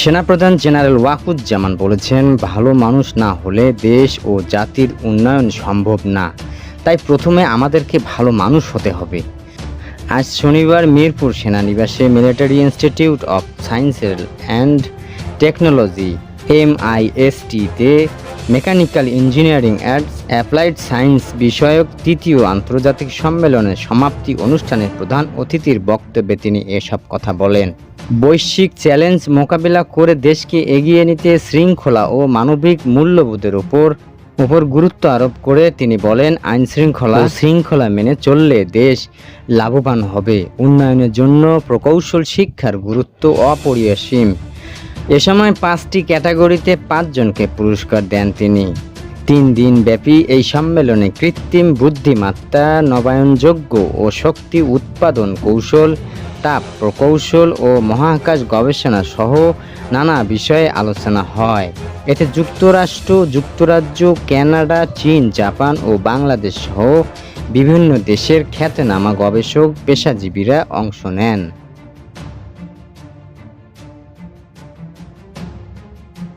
সেনাপ্রধান জেনারেল ওয়াকুজ্জামান বলেছেন, ভালো মানুষ না হলে দেশ ও জাতির উন্নয়ন সম্ভব না। তাই প্রথমে আমাদেরকে ভালো মানুষ হতে হবে। আজ শনিবার মিরপুর সেনানিবাসে মিলিটারি ইনস্টিটিউট অফ সায়েন্সের and technology, এমআইএসটিতে mechanical engineering and applied science বিষয়ক তৃতীয় আন্তর্জাতিক সম্মেলনের সমাপ্তি অনুষ্ঠানে প্রধান অতিথির বক্তব্যে তিনি এসব কথা বলেন। বৈশ্বিক চ্যালেঞ্জ মোকাবিলা করে দেশকে এগিয়ে নিতে শৃঙ্খলা ও মানবিক মূল্যবোধের উপর উপর গুরুত্ব আরোপ করে তিনি বলেন, আইন শৃঙ্খলা শৃঙ্খলা মেনে চললে দেশ লাভবান হবে। উন্নয়নের জন্য প্রকৌশল শিক্ষার গুরুত্ব অপরিসীম। এ সময় পাঁচটি ক্যাটাগরিতে পাঁচজনকে পুরস্কার দেন তিনি। তিন দিন ব্যাপী এই সম্মেলনে কৃত্রিম বুদ্ধিমত্তা, নবায়নযোগ্য ও শক্তি উৎপাদন কৌশল, তাপ প্রকৌশল ও মহাকাশ গবেষণা সহ নানা বিষয়ে আলোচনা হয়। এতে যুক্তরাষ্ট্র, যুক্তরাজ্য, কানাডা, চীন, জাপান ও বাংলাদেশ সহ বিভিন্ন দেশের খ্যাতনামা গবেষক, পেশাজীবীরা অংশ নেন।